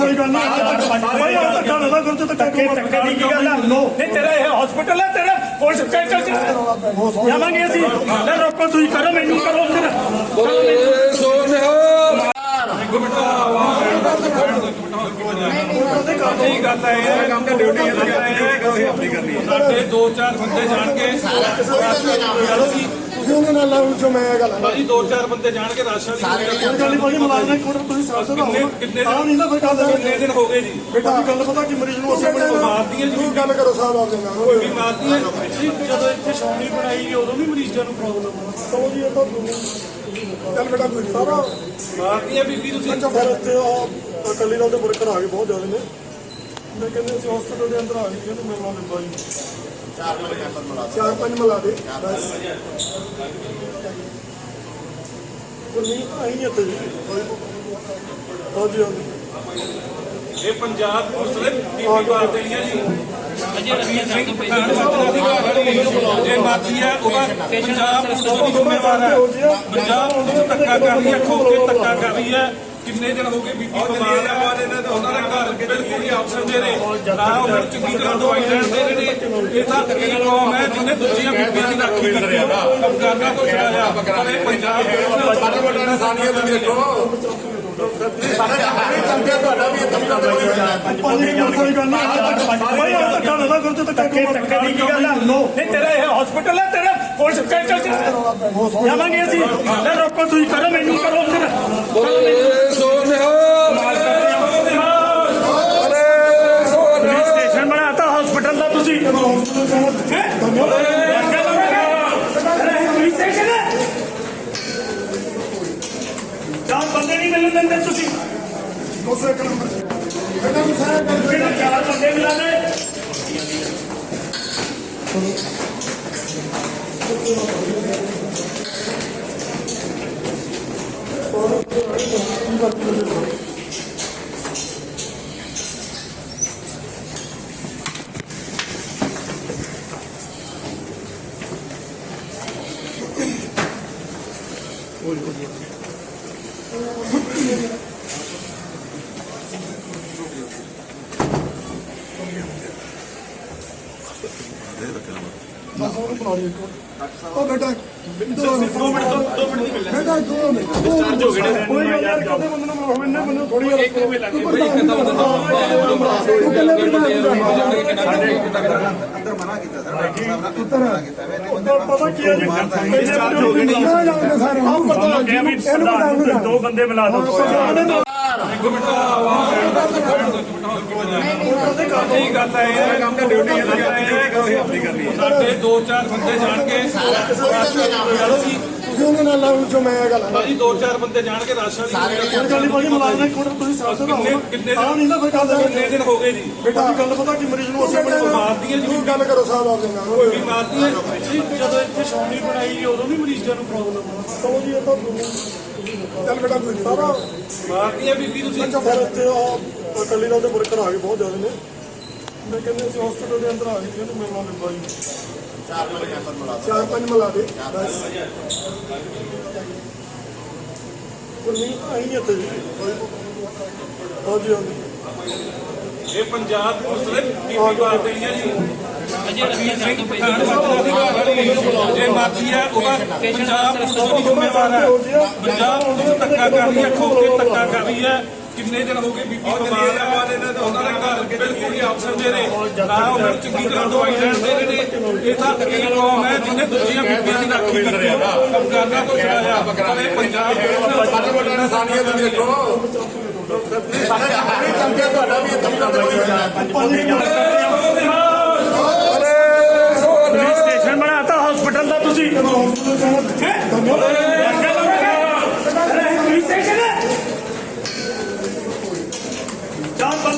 ਕੋਈ ਗੱਲ ਨਹੀਂ ਭਾਈ ਆ ਧੱਕਾ ਨਾ ਕਰੋ ਤੇ ਧੱਕਾ ਧੱਕੇ ਦੀ ਕੀ ਗੱਲ ਆ? ਨਹੀਂ ਤੇਰਾ ਇਹ ਹਸਪੀਟਲ ਹੈ ਤੇਰਾ। ਚੱਲ ਚੱਲ ਚੱਲ ਜਾਵਾਂਗੇ ਅਸੀਂ। ਲੈ ਰੋਕੋ ਤੁਸੀਂ ਕਰੋ ਮੈਨੂੰ ਕਰੋ ਫਿਰ ਨਹੀਂ ਗੱਲ ਹੈ ਇਹ ਕੰਮ ਤੇ ਡਿਊਟੀ ਹੈ ਇਹ ਆਪਣੀ ਕਰਨੀ ਹੈ ਸਾਡੇ ਦੋ ਚਾਰ ਬੰਦੇ ਜਾਣ ਕੇ ਤੁਸੀਂ ਉਹਦੇ ਨਾਲ ਲਾਉਂ ਜੋ ਮੈਂ ਇਹ ਗੱਲ ਹੈ ਭਾਜੀ ਦੋ ਚਾਰ ਬੰਦੇ ਜਾਣ ਕੇ ਰਾਸ਼ਨ ਦੀ ਕੋਈ ਗੱਲ ਨਹੀਂ ਭਾਜੀ ਮੁਲਾਜ਼ਮ ਇੱਕ ਮਿੰਟ ਤੁਸੀਂ ਸਾਥ ਦਾ ਕਿੰਨੇ ਕਿੰਨੇ ਆ ਨਹੀਂ ਨਾ ਕੋਈ ਗੱਲ ਕਿੰਨੇ ਦਿਨ ਹੋ ਗਏ ਜੀ? ਬੇਟਾ ਦੀ ਗੱਲ ਪਤਾ ਕਿ ਮਰੀਜ਼ ਨੂੰ ਅਸੀਂ ਮਾਰਦੀਆਂ ਜੀ ਤੂੰ ਗੱਲ ਕਰੋ ਸਾਹਿਬ ਆਪ ਦੇ ਨਾਲ ਕੋਈ ਵੀ ਮਾਰਦੀਆਂ ਜਦੋਂ ਇੱਥੇ ਛਾਉਣੀ ਬਣਾਈ ਉਦੋਂ ਵੀ ਮਰੀਜ਼ਾਂ ਨੂੰ ਪ੍ਰੋਬਲਮ ਚਲੋ ਜੀ ਇਹ ਤਾਂ ਚੱਲ ਬੇਟਾ ਕੋਈ ਸਾਰਾ ਮਾਰਦੀਆਂ ਬੀਬੀ ਤੁਸੀਂ? ਅੱਛਾ ਫਿਰ ਇੱਥੇ ਕੱਲੀ ਨਾਲ ਦੇ ਵਰਕਰ ਆ ਗਏ ਬਹੁਤ ਜ਼ਿਆਦਾ ਨੇ। ਮੈਂ ਕਹਿੰਦੇ ਅਸੀਂ ਹਸਪੀਟਲ ਦੇ ਅੰਦਰ ਆ ਗਏ ਕਹਿੰਦੇ ਮੇਰੇ ਲਿੰਬਾ ਜੀ। ਚਾਰ ਪੰਜ ਮਿਲਾ ਦੇ। ਬਸ। ਕੋਈ ਨਹੀਂ ਆਈ ਨਹੀਂ ਇੱਥੇ। ਜੀ ਹਾਂਜੀ ਹਾਂਜੀ। ਇਹ ਪੰਜਾਬ ਪੁਲਿਸ ਦੇ ਟੀਪੀ ਵਾਰ ਦੇਣੀਆਂ ਜੀ। ਅਜੇ ਸਿੰਘ ਪਠਾਨ ਮਾਜਰਾ ਦੀ ਘਰ ਜੇ ਮਾਰਦੀ ਹੈ ਉਹਦਾ ਪੰਜਾਬ ਪੁਲਿਸ ਦੀ ਜ਼ਿੰਮੇਵਾਰ ਹੈ ਪੰਜਾਬ ਪੁਲਿਸ ਧੱਕਾ ਕਰ ਰਹੀ ਹੈ ਖੋ ਕੇ ਧੱਕਾ ਕਰ ਰਹੀ ਹੈ ਕਿੰਨੇ ਦਿਨ ਹੋ ਗਏ ਬੀਬੀ ਬਿਮਾਰ ਹੈ ਉਹਨਾਂ ਦਾ ਘਰ ਬਿਲਕੁਲ ਹੀ ਆਪਸ਼ਨ ਦੇ ਨੇ। ਨਾ ਉਹਨਾਂ ਨੂੰ ਚੰਗੀ ਤਰ੍ਹਾਂ ਦਵਾਈ ਲੈਣ ਦੇ ਰਹੇ ਨੇ। ਇਹ ਤਾਂ ਇਹ ਕੌਮ ਹੈ ਜਿਹਨੇ ਦੂਜੀਆਂ ਬੀਬੀਆਂ ਦੀ ਰਾਖੀ ਕੀਤੀ। ਹੈ ਅਫਗਾਨਾਂ ਤੋਂ ਛੁਡਾਇਆ ਪਰ ਇਹ ਪੰਜਾਬ ਪੁਲਿਸ ਸਾਡੇ ਵੱਡਾ ਇਨਸਾਨੀਅਤ ਵੀ ਦੇਖੋ। ਚੰਗੇ ਤੁਹਾਡਾ ਵੀ ਇਹ ਤਮਗਾ ਕੋਈ ਪੰਜ ਮਿੰਟ ਕੋਈ ਗੱਲ ਨਹੀਂ ਭਾਈ ਆ ਧੱਕਾ ਨਾ ਕਰੋ ਤੇ ਧੱਕਾ ਧੱਕੇ ਧੱਕੇ ਦੀ ਕੀ ਗੱਲ ਆ? ਨਹੀਂ ਤੇਰਾ ਇਹ ਹਸਪੀਟਲ ਹੈ ਤੇਰਾ ਪੁਲਿਸ ਚੱਲ ਜਾਵਾਂਗੇ ਅਸੀਂ। ਲੈ ਰੋਕੋ ਤੁਸੀਂ ਕਰੋ ਮੈਨੂੰ ਕਰੋ ਫਿਰ ਸਟੇਸ਼ਨ ਹਸਪੀਟਲ ਦਾ ਤੁਸੀਂ ਚਾਰ ਬੰਦੇ ਨਹੀਂ ਮਿਲਣ ਦਿੰਦੇ ਤੁਸੀਂ ਦੋਸਰੇ ਇੱਕ ਨੰਬਰ ਬੇਟਾ ਵੀ ਸਾਰਾ ਗੱਲ ਕਿਹੜਾ ਚਾਰ ਬੰਦੇ ਮਿਲਾ ਦੇ ਬਸ ਉਹਨੂੰ ਬੁਲਾ ਲਈ ਇੱਕ ਉਹ ਬੇਟਾ ਦੋ ਮਿੰਟ ਦੋ ਮਿੰਟ ਦੀ ਬੇਟਾ ਦੋ ਮਿੰਟ ਚਾਰਜ ਹੋ ਗਏ ਕੋਈ ਗੱਲ ਯਾਰ ਕਦੇ ਬੰਦੇ ਨੂੰ ਬੁਲਾਓ ਇੰਨੇ ਬੰਦੇ ਥੋੜੀ ਜਿਹੀ ਇੱਕ ਮਿੰਟ ਲੱਗੇ ਬਈ ਕਿੰਨਾ ਬੰਦਾ ਉਹ ਕੱਲੇ ਅੰਦਰ ਮਨਾ ਕੀਤਾ ਸਰ ਪਤਾ ਕੀ ਹੈ ਜੀ ਚਾਰਜ ਹੋ ਗਏ ਨੇ ਸਾਰੇ ਆਪ ਪਤਾ ਲੱਗ ਕਿਹਾ ਵੀ ਪ੍ਰਧਾਨ ਨੂੰ ਦੋ। ਇੱਕ ਮਿੰਟ ਦਿਓ ਨਹੀਂ ਗੱਲ ਹੈ ਇਹ ਕੰਮ ਤੇ ਡਿਊਟੀ ਹੈ ਇਹ ਆਪਣੀ ਕਰਨੀ ਹੈ ਸਾਡੇ ਦੋ ਚਾਰ ਬੰਦੇ ਜਾਣ ਕੇ ਤੁਸੀਂ ਉਹਦੇ ਨਾਲ ਲਾਉਂ ਜੋ ਮੈਂ ਇਹ ਗੱਲ ਹੈ ਭਾਜੀ ਦੋ ਚਾਰ ਬੰਦੇ ਜਾਣ ਕੇ ਰਾਸ਼ਨ ਦੀ ਕੋਈ ਗੱਲ ਨਹੀਂ ਭਾਜੀ ਮੁਲਾਜ਼ਮ ਇੱਕ ਮਿੰਟ ਤੁਸੀਂ ਸਾਥ ਦਾ ਕਿੰਨੇ ਕਿੰਨੇ ਆ ਨਹੀਂ ਨਾ ਕੋਈ ਗੱਲ ਕਿੰਨੇ ਦਿਨ ਹੋ ਗਏ ਜੀ? ਬੇਟਾ ਦੀ ਗੱਲ ਪਤਾ ਕਿ ਮਰੀਜ਼ ਨੂੰ ਅਸੀਂ ਮਾਰਦੀਆਂ ਜੀ। ਤੂੰ ਗੱਲ ਕਰੋ ਸਾਹਿਬ ਆਪ ਦੇ ਨਾਲ। ਕੋਈ ਵੀ ਮਾਰਦੀਆਂ ਜਦੋਂ ਇੱਥੇ ਛਾਉਣੀ ਬਣਾਈ ਉਦੋਂ ਵੀ ਮਰੀਜ਼ਾਂ ਨੂੰ ਪ੍ਰੋਬਲਮ ਚਲੋ ਜੀ ਇਹ ਤਾਂ ਚੱਲ ਬੇਟਾ ਕੋਈ ਨਹੀਂ ਸਾਰਾ ਮਾਰਦੀਆਂ ਬੀਬੀ ਤੁਸੀਂ। ਅੱਛਾ ਫਿਰ ਇੱਥੇ ਆ ਕੱਲੀ ਨਾਲ ਦੇ ਵਰਕਰ ਆ ਗਏ ਬਹੁਤ ਜ਼ਿਆਦਾ ਨੇ। ਮੈਂ ਕਹਿੰਦੇ ਅਸੀਂ ਹਸਪੀਟਲ ਦੇ ਅੰਦਰ ਆ ਗਏ ਕਹਿੰਦੇ ਮੇਰੇ ਨਾਲ ਲਿੰਬਾ ਜੀ ਚਾਰ ਪੰਜ ਮਿਲਾ ਦੇ। ਬਸ। ਕੋਈ ਨਹੀਂ ਆਈ ਨਹੀਂ ਇੱਥੇ ਜੀ ਹਾਂਜੀ ਹਾਂਜੀ ਇਹ ਪੰਜਾਬ ਪੁਲਿਸ ਦੇ ਟੀਪੀ ਵਾਰ ਦੇਣੀਆਂ ਜੀ ਅਜੇ ਸਿੰਘ ਪਠਾਨ ਮਾਜਰਾ ਦੀ ਘਰ ਜੇ ਹੈ। ਉਹਦਾ ਪੰਜਾਬ ਪੁਲਿਸ ਦੀ ਜ਼ਿੰਮੇਵਾਰ ਹੈ। ਪੰਜਾਬ ਪੁਲਿਸ ਧੱਕਾ ਕਰ ਰਹੀ ਹੈ ਖੋ ਕੇ ਧੱਕਾ ਕਰ ਰਹੀ ਹੈ। ਕਿੰਨੇ ਦਿਨ ਹੋ ਗਏ ਬੀਬੀ ਬਿਮਾਰ ਹੈ ਉਹਨਾਂ ਦਾ ਘਰ ਬਿਲਕੁਲ ਹੀ ਆਪਸ਼ਨ ਦੇ ਨੇ। ਨਾ ਉਹਨਾਂ ਨੂੰ। ਚੰਗੀ ਤਰ੍ਹਾਂ ਦਵਾਈ ਲੈਣ ਦੇ ਰਹੇ ਨੇ। ਇਹ ਤਾਂ ਇਹ ਕੌਮ ਹੈ ਜਿਹਨੇ ਦੂਜੀਆਂ ਬੀਬੀਆਂ ਦੀ ਰਾਖੀ ਕੀਤੀ। ਹੈ ਅਫਗਾਨਾਂ ਤੋਂ ਛੁਡਾਇਆ ਪਰ ਇਹ ਪੰਜਾਬ ਪੁਲਿਸ ਸਾਡੇ ਵੱਡਾ ਇਨਸਾਨੀਅਤ ਵੀ ਦੇਖੋ। ਚੰਗੇ ਤੁਹਾਡਾ ਵੀ ਇਹ ਤਮਗਾ ਕੋਈ ਸਟੇਸ਼ਨ ਬਣਾਤਾ ਹਸਪੀਟਲ ਦਾ ਤੁਸੀਂ।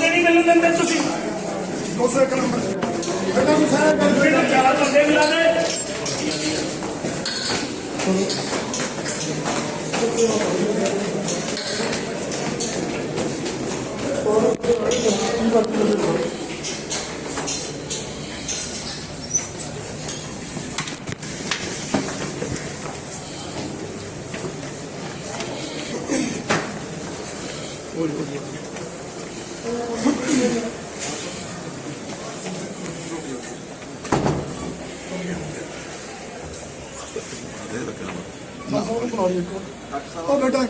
ਬੰਦੇ ਨਹੀਂ ਮੈਨੂੰ ਦਿੰਦੇ ਤੁਸੀਂ। 201 ਨੰਬਰ ਬੇਟਾ ਨੂੰ ਸਾਰਾ ਕਰ ਦੇ ਚਾਰ ਬੰਦੇ ਮਿਲਾ ਦੇ ਹੋਰ ਕੀ ਵਰਤ ਬਸ ਉਹਨੂੰ ਬੁਲਾ ਲਈ ਇੱਕ ਉਹ ਬੇਟਾ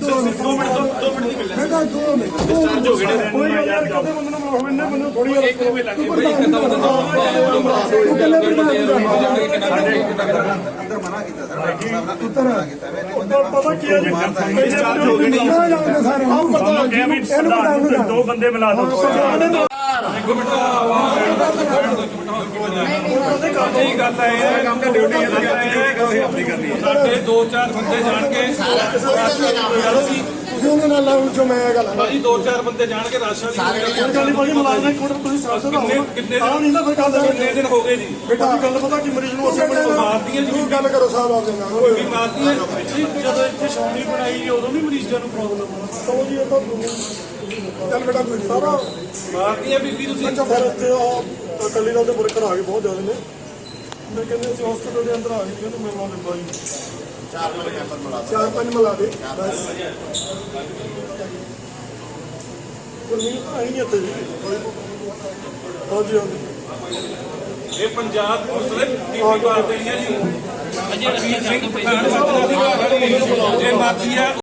ਦੋ ਮਿੰਟ ਦੋ ਮਿੰਟ ਦੋ ਮਿੰਟ ਦੀ ਬੇਟਾ ਦੋ ਮਿੰਟ ਚਾਰਜ ਹੋ ਗਏ ਕੋਈ ਗੱਲ ਯਾਰ ਕਦੇ ਬੰਦੇ ਨੂੰ ਬੁਲਾਓ ਇੰਨੇ ਬੰਦੇ ਥੋੜੀ ਯਾਰ ਇੱਕ ਮਿੰਟ ਲੱਗੇ ਬਈ ਕਿੰਨਾ ਅੰਦਰ ਮਨਾ ਕੀਤਾ ਸਰ ਮਨਾ ਪਤਾ ਕੀ ਹੈ ਜੀ ਚਾਰਜ ਹੋ ਗਏ ਨੇ ਸਾਰੇ ਆਪ ਪਤਾ ਇਹਨੂੰ ਦੋ। ਬੰਦੇ ਮਿਲਾ ਦਿਓ ਇਹ ਗੱਲ ਹੈ ਕੰਮ ਤਾਂ ਡਿਊਟੀ ਹੈ ਆਪਣੀ ਕਰਨੀ ਹੈ ਸਾਡੇ ਦੋ ਚਾਰ ਬੰਦੇ ਜਾਣ ਕੇ ਤੁਸੀਂ ਉਹਦੇ ਨਾਲ ਲਾਉਂ ਜੋ ਮੈਂ ਇਹ ਗੱਲ ਹੈ ਭਾਜੀ ਦੋ ਚਾਰ ਬੰਦੇ ਜਾਣ ਕੇ ਰਾਸ਼ਨ ਕੋਈ ਗੱਲ ਨਹੀਂ ਭਾਜੀ ਮੁਲਾਜ਼ਮ ਇੱਕ ਮਿੰਟ ਤੁਸੀਂ ਸਾਥ ਦਾ ਕਿੰਨੇ ਕਿੰਨੇ ਆ ਨਹੀਂ ਨਾ ਕੋਈ ਗੱਲ ਕਿੰਨੇ ਦਿਨ ਹੋ ਗਏ ਜੀ? ਬੇਟਾ ਗੱਲ ਪਤਾ ਕਿ ਮਰੀਜ਼ ਨੂੰ ਅਸੀਂ ਮਾਰਦੀਆਂ ਜੀ ਤੁਸੀਂ ਗੱਲ ਕਰੋ ਸਾਹਿਬ ਆਪਦੇ ਨਾਲ ਵੀ ਮਾਰਦੀਆਂ ਜਦੋਂ ਇੱਥੇ ਛਾਉਣੀ ਬਣਾਈ ਉਦੋਂ ਵੀ ਮਰੀਜ਼ਾਂ ਨੂੰ ਪ੍ਰੋਬਲਮ ਚਲੋ ਜੀ ਇਹ ਤਾਂ ਚੱਲ ਬੇਟਾ ਕੋਈ ਸਾਰਾ ਮਾਰਦੀਆਂ ਬੀਬੀ ਤੁਸੀਂ ਅੱਛਾ ਫਿਰ ਇੱਥੇ ਆ ਕੱਲੀ ਨਾਲ ਦੇ ਵਰਕਰ ਆ ਗਏ ਬਹੁਤ ਜ਼ਿਆਦਾ ਨੇ ਮੈਂ ਕਹਿੰਦੇ ਅਸੀਂ ਹਸਪੀਟਲ ਦੇ ਅੰਦਰ ਆ ਗਏ ਕਹਿੰਦੇ ਮੈਂ ਮਾਲੇ ਬਾਈ ਚਾਰ ਪੰਜ ਮਿਲਾ ਦੇ ਬਸ ਕੋਈ ਨਹੀਂ ਆਈ ਨਹੀਂ ਇੱਥੇ ਜੀ ਹਾਂਜੀ ਹਾਂਜੀ ਇਹ ਪੰਜਾਬ ਪੁਲਿਸ ਦੇ ਟੀਪੀ ਕਰਦੇ ਨੇ ਜੀ ਅਜੇ ਮੱਤਰਾ ਦੀ ਇਹ ਮਾਰਦੀ ਆ